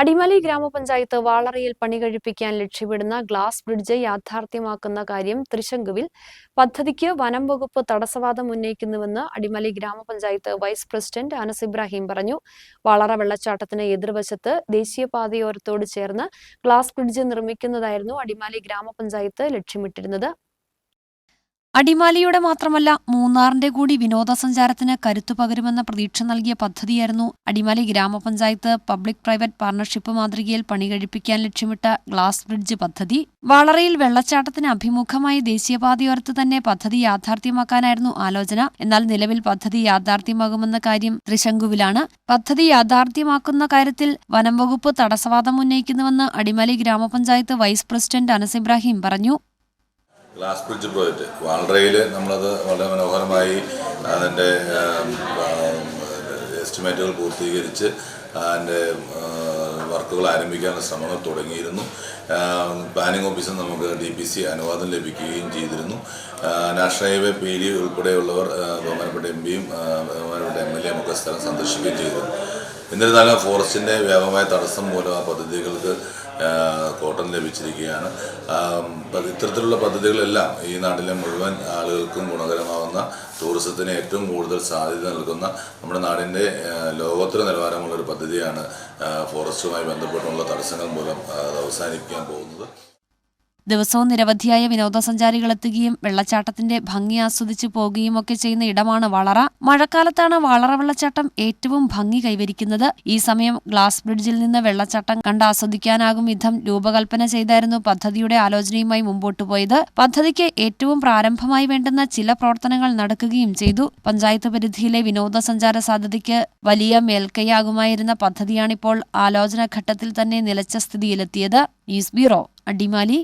അടിമാലി ഗ്രാമപഞ്ചായത്ത് വാളറയിൽ പണി കഴിപ്പിക്കാൻ ലക്ഷ്യമിടുന്ന ഗ്ലാസ് ബ്രിഡ്ജ് യാഥാർത്ഥ്യമാക്കുന്ന കാര്യം തൃശങ്കുവിൽ പദ്ധതിക്ക് വനം വകുപ്പ് തടസ്സവാദം ഉന്നയിക്കുന്നുവെന്ന് അടിമാലി ഗ്രാമപഞ്ചായത്ത് വൈസ് പ്രസിഡന്റ് അനസ് ഇബ്രാഹിം പറഞ്ഞു. വാളറ വെള്ളച്ചാട്ടത്തിന് എതിർവശത്ത് ദേശീയപാതയോരത്തോട് ചേർന്ന് ഗ്ലാസ് ബ്രിഡ്ജ് നിർമ്മിക്കുന്നതായിരുന്നു അടിമാലി ഗ്രാമപഞ്ചായത്ത് ലക്ഷ്യമിട്ടിരുന്നത്. അടിമാലിയുടെ മാത്രമല്ല മൂന്നാറിന്റെ കൂടി വിനോദസഞ്ചാരത്തിന് കരുത്തു പകരുമെന്ന പ്രതീക്ഷ നൽകിയ പദ്ധതിയായിരുന്നു അടിമാലി ഗ്രാമപഞ്ചായത്ത് പബ്ലിക് പ്രൈവറ്റ് പാർട്ണർഷിപ്പ് മാതൃകയിൽ പണികഴിപ്പിക്കാൻ ലക്ഷ്യമിട്ട ഗ്ലാസ് ബ്രിഡ്ജ് പദ്ധതി. വളറയിൽ വെള്ളച്ചാട്ടത്തിന് അഭിമുഖമായി ദേശീയപാതയോരത്ത് തന്നെ പദ്ധതി യാഥാർത്ഥ്യമാക്കാനായിരുന്നു ആലോചന. എന്നാൽ നിലവിൽ പദ്ധതി യാഥാർത്ഥ്യമാകുമെന്ന കാര്യം ത്രിശങ്കുവിലാണ്. പദ്ധതി യാഥാർത്ഥ്യമാക്കുന്ന കാര്യത്തിൽ വനംവകുപ്പ് തടസ്സവാദം ഉന്നയിക്കുന്നുവെന്ന് അടിമാലി ഗ്രാമപഞ്ചായത്ത് വൈസ് പ്രസിഡന്റ് അനസ് ഇബ്രാഹിം പറഞ്ഞു. ഗ്ലാസ് ബ്രിഡ്ജ് പ്രോജക്റ്റ് വാൾഡ്രയിൽ നമ്മളത് വളരെ മനോഹരമായി അതിന്റെ എസ്റ്റിമേറ്റുകൾ പൂർത്തീകരിച്ച് അതിന്റെ വർക്കുകൾ ആരംഭിക്കാനുള്ള ശ്രമങ്ങൾ തുടങ്ങിയിരുന്നു. പ്ലാനിംഗ് ഓഫീസിൽ നമുക്ക് ഡി പി സി അനുവാദം ലഭിക്കുകയും ചെയ്തിരുന്നു. നാഷണൽ ഹൈവേ പി ഡി ഉൾപ്പെടെയുള്ളവർ ബഹുമാനപ്പെട്ട എം പിയും ബഹുമാനപ്പെട്ട എം എൽ എയും ഒക്കെ സ്ഥലം സന്ദർശിക്കുകയും ചെയ്തു. എന്നിരുന്നാലും ഫോറസ്റ്റിന്റെ വ്യാപകമായ തടസ്സം മൂലം ആ പദ്ധതികൾക്ക് കോട്ടം ലഭിച്ചിരിക്കുകയാണ്. ഇത്തരത്തിലുള്ള പദ്ധതികളെല്ലാം ഈ നാട്ടിലെ മുഴുവൻ ആളുകൾക്കും ഗുണകരമാവുന്ന ടൂറിസത്തിന് ഏറ്റവും കൂടുതൽ സാധ്യത നൽകുന്ന നമ്മുടെ നാടിന്റെ ലോകോത്തര നിലവാരമുള്ള ഒരു പദ്ധതിയാണ് ഫോറസ്റ്റുമായി ബന്ധപ്പെട്ടുള്ള തടസ്സങ്ങൾ മൂലം അവസാനിക്കാൻ പോകുന്നത്. ദിവസവും നിരവധിയായ വിനോദസഞ്ചാരികൾ എത്തുകയും വെള്ളച്ചാട്ടത്തിന്റെ ഭംഗി ആസ്വദിച്ചു പോകുകയും ഒക്കെ ചെയ്യുന്ന ഇടമാണ് വളറ. മഴക്കാലത്താണ് വളറ വെള്ളച്ചാട്ടം ഏറ്റവും ഭംഗി കൈവരിക്കുന്നത്. ഈ സമയം ഗ്ലാസ് ബ്രിഡ്ജിൽ നിന്ന് വെള്ളച്ചാട്ടം കണ്ട് ആസ്വദിക്കാനാകും വിധം രൂപകൽപ്പന ചെയ്തായിരുന്നു പദ്ധതിയുടെ ആലോചനയുമായി മുമ്പോട്ടു പോയത്. പദ്ധതിക്ക് ഏറ്റവും പ്രാരംഭമായി വേണ്ടുന്ന ചില പ്രവർത്തനങ്ങൾ നടക്കുകയും ചെയ്തു. പഞ്ചായത്ത് പരിധിയിലെ വിനോദസഞ്ചാര സാധ്യതയ്ക്ക് വലിയ മേൽക്കൈയാകുമായിരുന്ന പദ്ധതിയാണിപ്പോൾ ആലോചനാഘട്ടത്തിൽ തന്നെ നിലച്ച സ്ഥിതിയിലെത്തിയത്. News bureau Adimali.